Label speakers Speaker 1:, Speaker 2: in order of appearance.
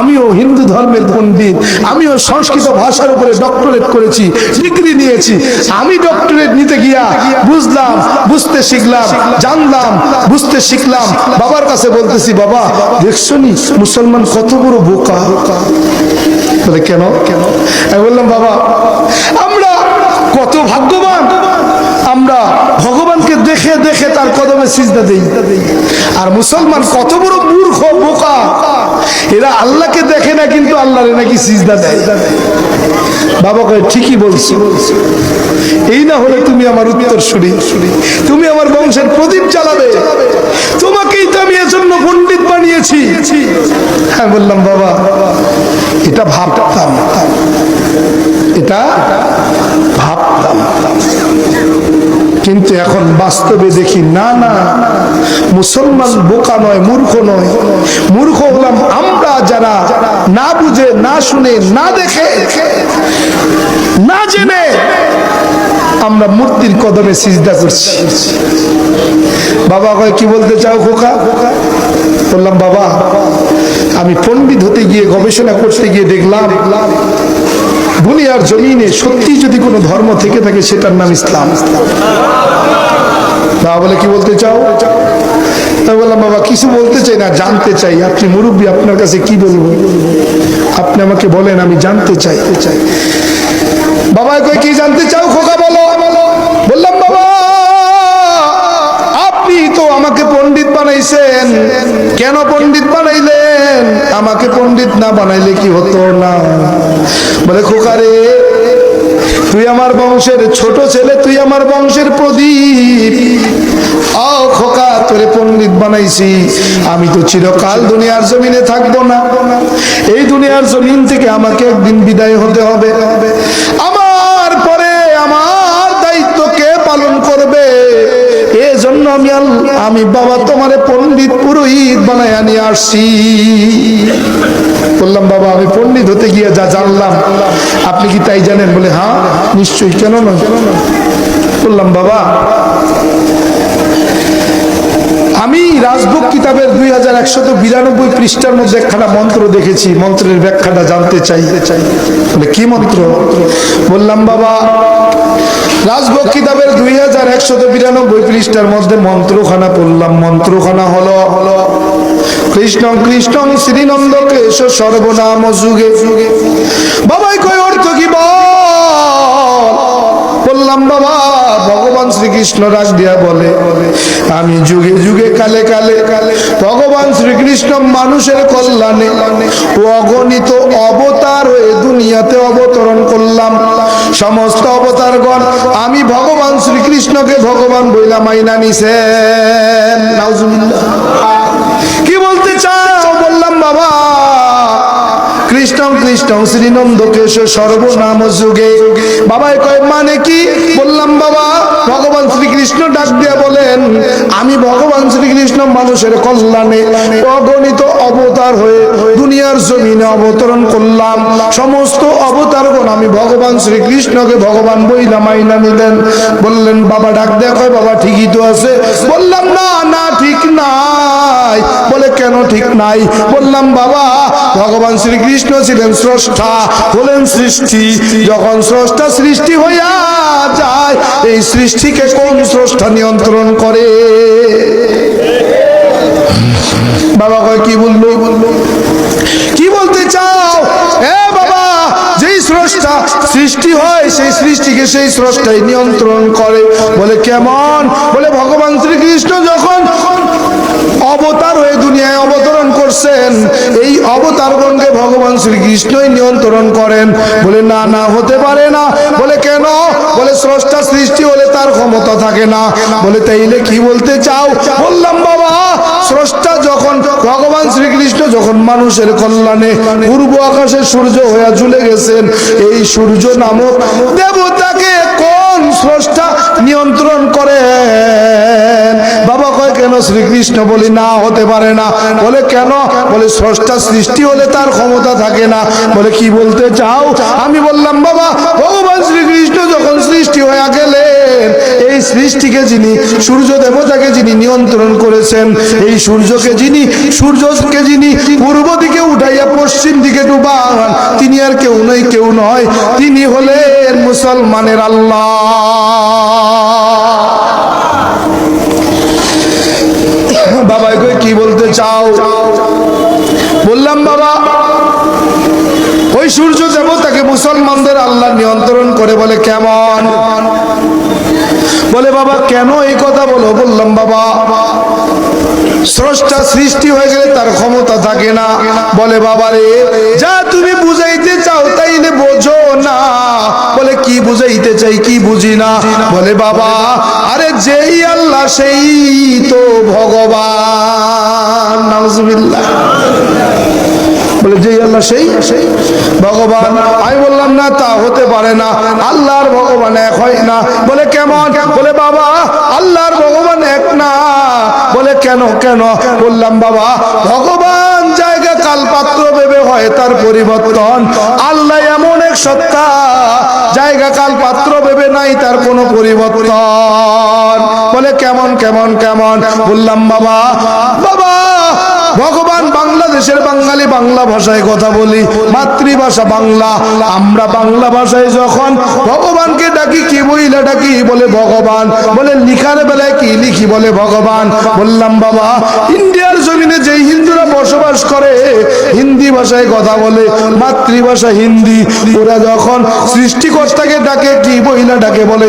Speaker 1: আমিও হিন্দু ধর্মের পণ্ডিত, আমিও সংস্কৃত ভাষার উপরে ডক্টরেট করেছি ডিগ্রি নিয়েছি। আমি ডক্টরেট নিতে গিয়া বুঝলাম, বুঝতে শিখলাম, জানলাম, বুঝতে শিখলাম। বাবার কাছে বলতেছি, বাবা দেখছ নি মুসলমান কত বড় বোকা? বলে কেন? কেন? আমি বললাম, বাবা, আমরা কত ভাগ্যবান। আমরা ভগবানকে দেখে দেখে তার কদমে সিজদা দেই। আর মুসলমান কত বড় মূর্খ, বোকা। এরা আল্লাহকে দেখে না, কিন্তু আল্লাহরে নাকি সিজদা দেয়। বাবা কয়, ঠিকই বলছি। এই না হলে তুমি আমার উত্তর শুনি তুমি আমার বংশের প্রদীপ চালাবে তোমাকেই তো আমি এজন্য পণ্ডিত বানিয়েছি। হ্যাঁ বললাম, বাবা, এটা ভাবতাম। এটা ভাবতাম। কিন্তু এখন বাস্তবে দেখি, না না, মুসলমান বোকা নয়, মূর্খ নয়। মূর্খ হলাম আমরা যারা না বুঝে, না শুনে, না দেখে, না জেনে আমরা মূর্তির কদমে সিজদা করছি। বাবা কয়, কি বলতে চাও খোকা? বললাম, বাবা, আমি পণ্ডিত হতে গিয়ে, গবেষণা করতে গিয়ে দেখলাম দুনিয়ার জমিনে সত্যি যদি কোনো ধর্ম থেকে থাকে, সেটার নাম ইসলাম। বাবা বলে কি বলতে চাও? আমি বললাম, বাবা, কিছু বলতে চাই না, জানতে চাই। আপনি মুরব্বী, আপনার কাছে কি বলব? আপনি আমাকে বলেন, আমি জানতে চাই। চাই বাবা কই কি জানতে চাও? খোকা বলো। আমাকে পণ্ডিত বানাইছেন। কেন পণ্ডিত বানাইলেন? আমাকে পণ্ডিত না বানাইলে কি হতো না? বলে খোকা রে তুই আমার বংশের ছোট ছেলে, তুই আমার বংশের প্রদীপ। ও খোকা, তোরে পণ্ডিত বানাইছি। আমি তো চিরকাল দুনিয়ার জমিনে থাকব না। এই দুনিয়ার জমিন থেকে আমাকে একদিন বিদায় হতে হবে আমার পরে আমার দায়িত্ব কে পালন করবে এজন্য আমি আল- আমি বাবা তোমারে পণ্ডিত পুরোহিত বানায় নিয়ে আসছি। বললাম, বাবা, আমি পণ্ডিত হতে গিয়ে যা জানলাম, আপনি কি তাই জানেন? বলে হ্যাঁ নিশ্চয়ই, কেন না বললাম, বাবা আমি রাজভোগ কিতাবের দুই হাজার একশত বিরানব্বই পৃষ্ঠার মধ্যে একখানা মন্ত্র দেখেছি। মন্ত্রের ব্যাখ্যাটা জানতে চাই। চাই বলে, কি মন্ত্র? বললাম, বাবা রাজভোগ কিতাবের দুই হাজার একশত বিরানব্বই পৃষ্ঠার মধ্যে মন্ত্রখানা পড়লাম। মন্ত্রখানা হলো হলো কৃষ্ণ কৃষ্ণ শ্রীনন্দ কেশ সর্বনাম যুগে। যুগে বাবাই কই অর্থ কি বল বললাম, বাবা, ভগবান শ্রীকৃষ্ণ রাগ দিয়া বলে, আমি যুগে যুগে কালে কালে কালে ভগবান শ্রীকৃষ্ণ মানুষের কল্যাণে অগণিত অবতার হয়ে দুনিয়াতে অবতরণ করলাম সমস্ত অবতারগণ, আমি ভগবান শ্রীকৃষ্ণকে ভগবান বইলা মাইনা নিছেন নাউজুবিল্লাহ। কৃষ্ণ কৃষ্ণ শ্রীনন্দ কেশ সর্বনাম যুগে। বাবাই কয় মানে কি? বললাম, বাবা, ভগবান শ্রীকৃষ্ণ ডাক দিয়া বলেন, আমি ভগবান শ্রীকৃষ্ণ মানুষের কল্যাণে অগণিত অবতার হয়ে দুনিয়ার জমিনে অবতরণ করলাম। সমস্ত অবতারগণ আমি ভগবান শ্রীকৃষ্ণকে ভগবান বইলা মাইনা নিলেন। বললেন, বাবা, ডাক দেয়া কয়, বাবা, ঠিকই তো আছে। বললাম, না না, ঠিক নাই, বলে কেন ঠিক নাই? বললাম, বাবা, ভগবান শ্রীকৃষ্ণ ছিলেন স্রষ্টা, হলেন সৃষ্টি। যখন স্রষ্টা সৃষ্টি হইয়া যায়, এই সৃষ্টিকে কোন স্রষ্টা নিয়ন্ত্রণ করে? বাবা কয়, কি বলল? কি বলতে চাও? এ বাবা, যেই স্রষ্টা সৃষ্টি হয়, সেই সৃষ্টিকে সেই স্রষ্টাই নিয়ন্ত্রণ করে। বলে, কেমন? বলে, ভগবান শ্রীকৃষ্ণ অবতার হয়ে দুনিয়ায় অবতরণ করছেন। এই অবতারগণকে ভগবান শ্রীকৃষ্ণই নিয়ন্ত্রণ করেন। বলে, না না, হতে পারে না। বলে, কেন? বলে, স্রষ্টা সৃষ্টি হলে তার ক্ষমতা থাকে না। বলে, তাইলে কি বলতে চাও? বললাম, বাবা, স্রষ্টা যখন, ভগবান শ্রীকৃষ্ণ যখন মানুষের কল্যাণে পূর্ব আকাশে সূর্য হয়ে ঝুলে গেছেন, এই সূর্য নামক দেবতাকে কোন স্রষ্টা নিয়ন্ত্রণ কয় কেন শ্রীকৃষ্ণ বলি না হতে পারে না। বলে কেন? বলে স্রষ্টা সৃষ্টি হলে তার ক্ষমতা থাকে না। বলে কি বলতে চাও? আমি বললাম, বাবা, ভগবান শ্রীকৃষ্ণ যখন সৃষ্টি হয়ে গেলেন, এই সৃষ্টিকে যিনি সূর্য দেবতাকে যিনি নিয়ন্ত্রণ করেছেন, এই সূর্যকে যিনি সূর্যকে যিনি পূর্ব দিকে উঠাইয়া পশ্চিম দিকে ডুবান, তিনি আর কেউ নয় কেউ নয়। তিনি হলেন মুসলমানের আল্লাহ। বাবা কই কি বলতে চাও? বললাম, বাবা, ওই সূর্য দেবতাকে মুসলমানদের আল্লাহ নিয়ন্ত্রণ করে বলে, কেমন? বলে, বাবা, কেন এই কথা বলো? বললাম, বাবা, স্রষ্টা সৃষ্টি হয়ে গেলে তার ক্ষমতা থাকে না। বলে বাবা রে যা তুমি বুঝাইতে চাও তাইলে বোঝো না। বলে, কি বুঝাইতে চাই, কি বুঝি না? বলে, বাবা, আরে যেই আল্লাহ, সেই তো ভগবান। বলে, যেই আল্লাহ, সেই সেই ভগবান। আমি বললাম, না, তা হতে পারে না। আল্লাহর ভগবান এক হয় না। বলে, কেমন? বলে, বাবা, আল্লাহর ভগবান এক না। বলে, কেন কেন? বললাম, বাবা, ভগবান জায়গা কাল পাত্র ভেবে হয় তার পরিবর্তন। আল্লাহ এমন এক সত্তা, জায়গা কাল পাত্র ভেবে নাই, তার কোনো পরিবর্তন। বলে, কেমন কেমন কেমন? বললাম, বাবা বাবা ভগবান বাংলাদেশের বাঙালি বাংলা ভাষায় কথা বলি, মাতৃভাষা বাংলা। আমরা বাংলা ভাষায় যখন ভগবানকে ডাকি, কি বইলা ডাকি? বলে ভগবান। বলে লিখার বেলায় কি লিখি? বলে ভগবান। বললাম, বাবা, ইন্ডিয়ার জমিনে যেই হিন্দুরা বসবাস করে, হিন্দি ভাষায় কথা বলে, মাতৃভাষা হিন্দি, ওরা যখন সৃষ্টিকর্তাকে ডাকে, কি বইলা ডাকে? বলে